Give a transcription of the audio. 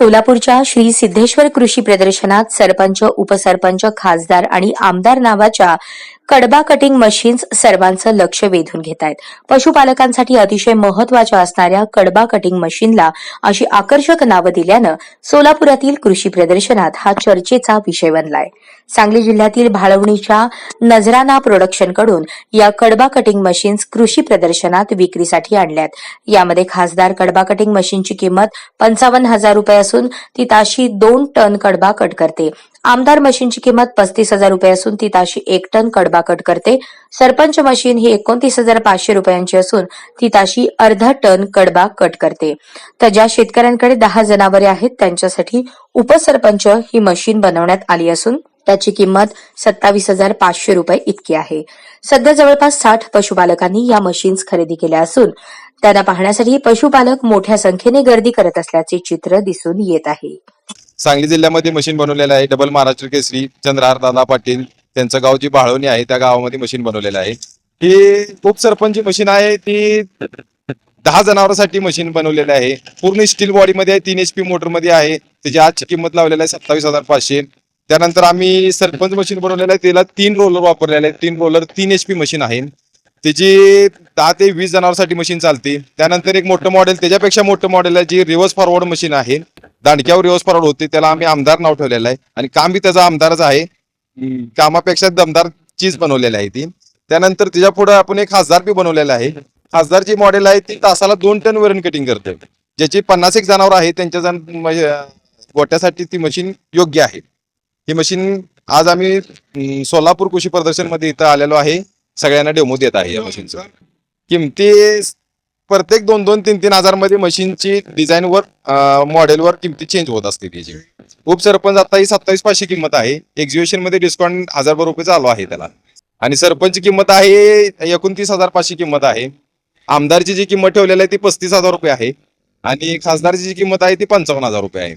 सोलापूरच्या श्री सिद्धेश्वर कृषी प्रदर्शनात सरपंच उपसरपंच खासदार आणि आमदार नावाच्या कडबा कटिंग मशीन्स सर्वांचं लक्ष वेधून घेत आहेत. पशुपालकांसाठी अतिशय महत्त्वाच्या असणाऱ्या कडबा कटिंग मशीनला अशी आकर्षक नावं दिल्यानं सोलापुरातील कृषी प्रदर्शनात हा चर्चेचा विषय बनलाय. सांगली जिल्ह्यातील भाळवणीच्या नजराना प्रोडक्शनकडून या कडबा कटिंग मशीन्स कृषी प्रदर्शनात विक्रीसाठी आणल्यात. यामध्ये खासदार कडबा कटिंग मशीनची किंमत पंचावन्न हजार रुपये असून ती ताशी दोन टन कडबा कट करते. आमदार मशीनची किंमत पस्तीस हजार रुपये असून ती ताशी एक टन कडबा कट करते. सरपंच मशीन ही एकोणतीस हजार पाचशे रुपयांची असून ती ताशी अर्धा टन कडबा कट करते. तर ज्या शेतकऱ्यांकडे दहा जनावरे आहेत त्यांच्यासाठी उपसरपंच ही मशीन बनवण्यात आली असून त्याची किंमत सत्तावीस हजार पाचशे रुपये इतकी आहे. सध्या जवळपास साठ पशुपालकांनी या मशीन्स खरेदी केल्या असून त्यांना पाहण्यासाठी पशुपालक मोठ्या संख्येने गर्दी करत असल्याचे चित्र दिसून येत आहे. सांगली जिल्ह्यामध्ये मशीन बनवलेलं आहे. डबल महाराष्ट्र केसरी चंद्रहार दादा पाटील त्यांचं गाव जी बाळवणी आहे त्या गावामध्ये मशीन बनवलेलं आहे. ही उपसरपंच मशीन आहे ती दहा जनावरांसाठी मशीन बनवलेलं आहे. पूर्ण स्टील बॉडीमध्ये आहे तीन एच पी मोटरमध्ये आहे. त्याची आजची किंमत लावलेली आहे सत्तावीस हजार पाचशे. त्यानंतर आम्ही सरपंच मशीन बनवलेलं आहे त्याला तीन रोलर वापरलेले आहेत. तीन रोलर तीन एच पी मशीन आहे. त्याची दहा ते वीस जनावरांसाठी मशीन चालते. त्यानंतर एक मोठं मॉडेल त्याच्यापेक्षा मोठं मॉडेल आहे जी रिव्हर्स फॉरवर्ड मशीन आहे. दांडक्यावर रिव्हर्स होते त्याला आम्ही आमदार नाव ठेवलेलं आहे. आणि काम बी त्याचा आमदारच आहे. कामापेक्षा दमदार चीज बनवलेली आहे ती. त्यानंतर तिच्या पुढे आपण एक खासदार बी बनवलेला आहे. खासदारची मॉडेल आहे ती तासाला दोन टन वरण कटिंग करते. ज्याची पन्नास एक जनावर आहे त्यांच्या जण म्हणजे, गोट्यासाठी ती मशीन योग्य आहे. ही मशीन आज आम्ही सोलापूर कृषी प्रदर्शनमध्ये इथं आलेलो आहे. सगळ्यांना डेमो देत आहे या मशीनचं किमती प्रत्येक दोन दोन तीन तीन हजारमध्ये मशीनची डिझाईनवर मॉडेलवर किमती चेंज होत असते त्याची उपसरपंच आता ही सत्तावीस पाचशे किंमत आहे. एक्झिबिशनमध्ये डिस्काउंट हजार रुपये चालू आहे त्याला. आणि सरपंच किंमत आहे एकोणतीस हजार पाचशे किंमत आहे. आमदारची जी किंमत ठेवलेली आहे ती पस्तीस हजार रुपये आहे. आणि खासदारची जी किंमत आहे ती पंचावन्न हजार रुपये आहे.